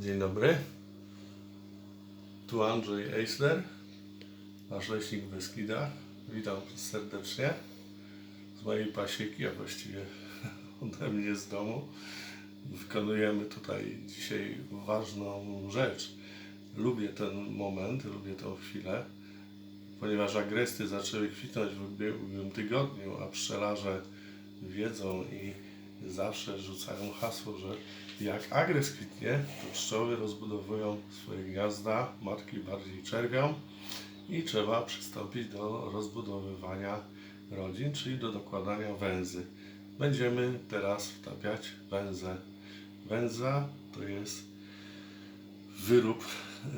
Dzień dobry. Tu Andrzej Eisler, nasz leśnik w. Witam serdecznie z mojej pasieki, a właściwie ode mnie z domu. Wykonujemy tutaj dzisiaj ważną rzecz. Lubię ten moment, lubię tę chwilę, ponieważ agresty zaczęły kwitnąć w ubiegłym tygodniu, a pszczelarze wiedzą i zawsze rzucają hasło, że jak agres kwitnie, to pszczoły rozbudowują swoje gniazda, matki bardziej czerwią i trzeba przystąpić do rozbudowywania rodzin, czyli do dokładania węzy. Będziemy teraz wtapiać węzę. Węza to jest wyrób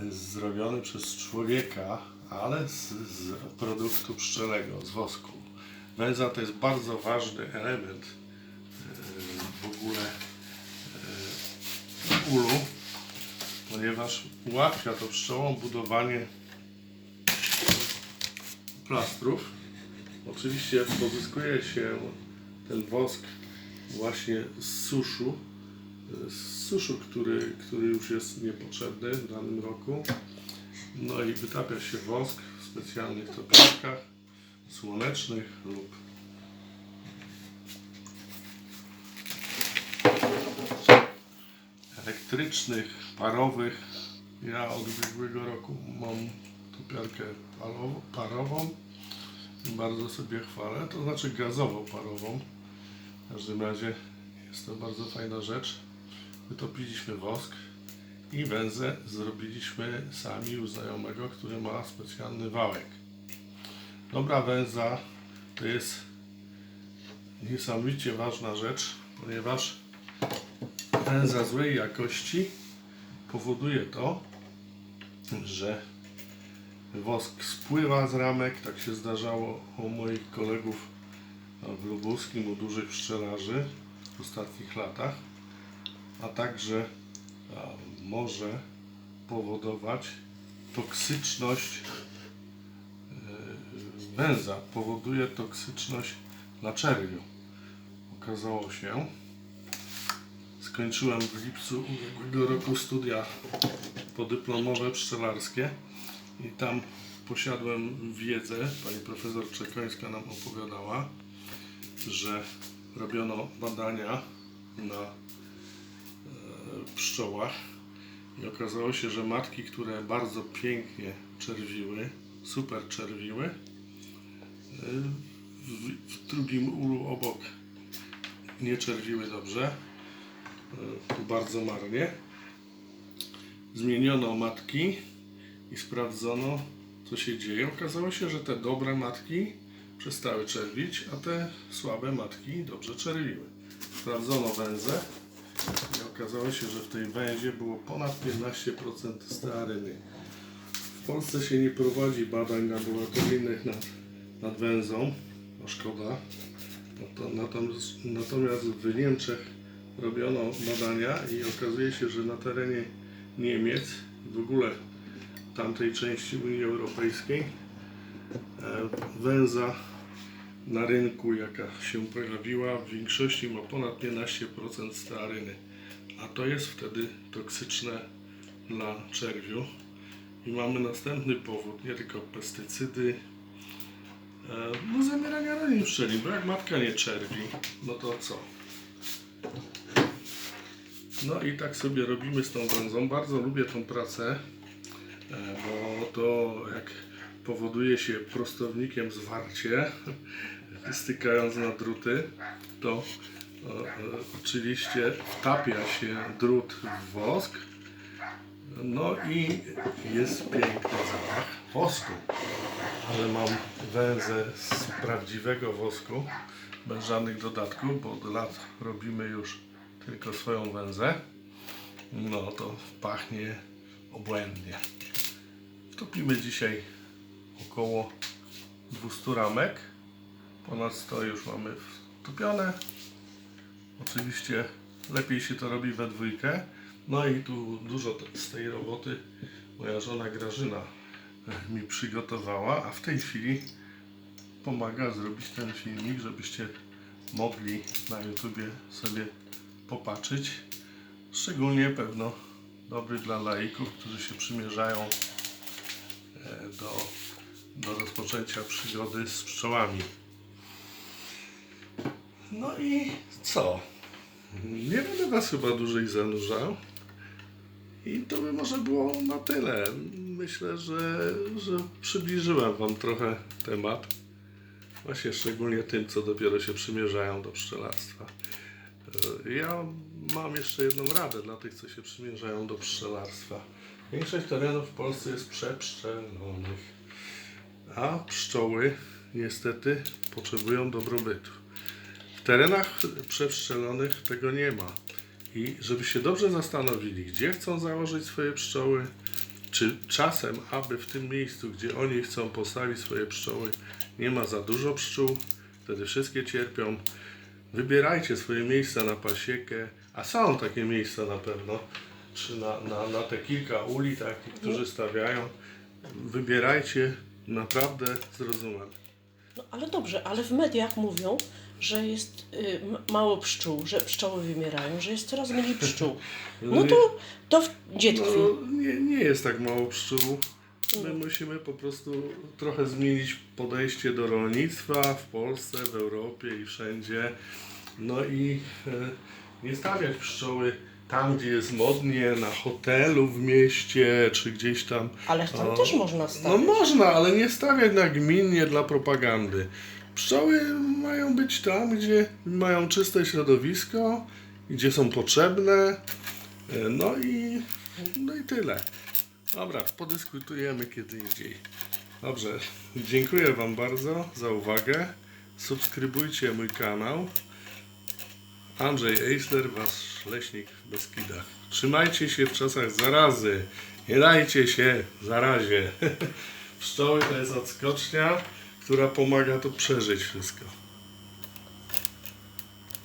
zrobiony przez człowieka, ale z, z produktu pszczelego, z wosku. Węza to jest bardzo ważny element ogóle e, ulu, ponieważ ułatwia to pszczołom budowanie plastrów. Oczywiście pozyskuje się ten wosk właśnie z suszu, z suszu, który, który już jest niepotrzebny w danym roku. No i wytapia się wosk w specjalnych topiarkach słonecznych lub elektrycznych, parowych. Ja od ubiegłego roku mam topiarkę palo- parową. Bardzo sobie chwalę, to znaczy gazową parową. W każdym razie jest to bardzo fajna rzecz. Wytopiliśmy wosk i węzę zrobiliśmy sami u znajomego, który ma specjalny wałek. Dobra węza to jest niesamowicie ważna rzecz, ponieważ węza złej jakości powoduje to, że wosk spływa z ramek. Tak się zdarzało u moich kolegów w Lubuskim, u dużych pszczelarzy w ostatnich latach, a także może powodować toksyczność e, węza, powoduje toksyczność dla czerwiu. Okazało się, skończyłem w lipcu ubiegłego roku studia podyplomowe pszczelarskie i tam posiadłem wiedzę, pani profesor Czekońska nam opowiadała, że robiono badania na e, pszczołach i okazało się, że matki, które bardzo pięknie czerwiły, super czerwiły, e, w, drugim ulu obok nie czerwiły dobrze, tu bardzo marnie. Zmieniono matki i sprawdzono, co się dzieje. Okazało się, że te dobre matki przestały czerwić, a te słabe matki dobrze czerwiły. Sprawdzono węzę i okazało się, że w tej węzie było ponad 15% stearyny. W Polsce się nie prowadzi badań laboratoryjnych nad, nad węzą, szkoda. No natomiast, natomiast w Niemczech robiono badania i okazuje się, że na terenie Niemiec, w ogóle tamtej części Unii Europejskiej, e, węza na rynku, jaka się pojawiła, w większości ma ponad 15% stearyny, a to jest wtedy toksyczne dla czerwiu. I mamy następny powód, nie tylko pestycydy, e, no zamierania rodzin pszczeli, bo jak matka nie czerwi, no to co? No i tak sobie robimy z tą węzą. Bardzo lubię tą pracę, e, bo to jak powoduje się prostownikiem zwarcie, stykając na druty, to e, e, oczywiście wtapia się drut w wosk, no i jest piękny zapach wosku. Ale mam węzę z prawdziwego wosku, bez żadnych dodatków, bo od lat robimy już tylko swoją węzę. No to pachnie obłędnie. Wtopimy dzisiaj około 200 ramek. Ponad 100 już mamy wtopione. Oczywiście lepiej się to robi we dwójkę. No i tu dużo z tej roboty moja żona Grażyna e, mi przygotowała, a w tej chwili pomaga zrobić ten filmik, żebyście mogli na YouTubie sobie popatrzeć. Szczególnie pewno dobry dla laików, którzy się przymierzają e, do, do rozpoczęcia przygody z pszczołami. No i co? Nie będę Was chyba dłużej zanurzał. I to by może było na tyle. Myślę, że, że przybliżyłem Wam trochę temat. Właśnie szczególnie tym, co dopiero się przymierzają do pszczelarstwa. E, Ja mam jeszcze jedną radę dla tych, co się przymierzają do pszczelarstwa. Większość terenów w Polsce jest przepszczelonych, a pszczoły niestety potrzebują dobrobytu. W terenach przepszczelonych tego nie ma. I żeby się dobrze zastanowili, gdzie chcą założyć swoje pszczoły, czy czasem, aby w tym miejscu, gdzie oni chcą postawić swoje pszczoły, nie ma za dużo pszczół, wtedy wszystkie cierpią. Wybierajcie swoje miejsca na pasiekę, a są takie miejsca na pewno, czy na, na, na te kilka uli, tak, którzy stawiają. Wybierajcie naprawdę z rozumem. No ale dobrze, ale w mediach mówią, że jest y, mało pszczół, że pszczoły wymierają, że jest coraz mniej pszczół. No to, to w, gdzie tkwi? No, nie, nie jest tak mało pszczół. My musimy po prostu trochę zmienić podejście do rolnictwa w Polsce, w Europie i wszędzie. No i e, nie stawiać pszczoły tam, gdzie jest modnie, na hotelu w mieście, czy gdzieś tam. Ale tam O, też można No stawiać. można, ale nie stawiać nagminnie dla propagandy. Pszczoły mają być tam, gdzie mają czyste środowisko, gdzie są potrzebne. E, No i, no i tyle. Dobra, podyskutujemy kiedy indziej. Dobrze, dziękuję Wam bardzo za uwagę. Subskrybujcie mój kanał. Andrzej Eisler, Wasz leśnik w Beskidach. Trzymajcie się w czasach zarazy. Nie dajcie się zarazie. Pszczoły to jest odskocznia, która pomaga to przeżyć wszystko.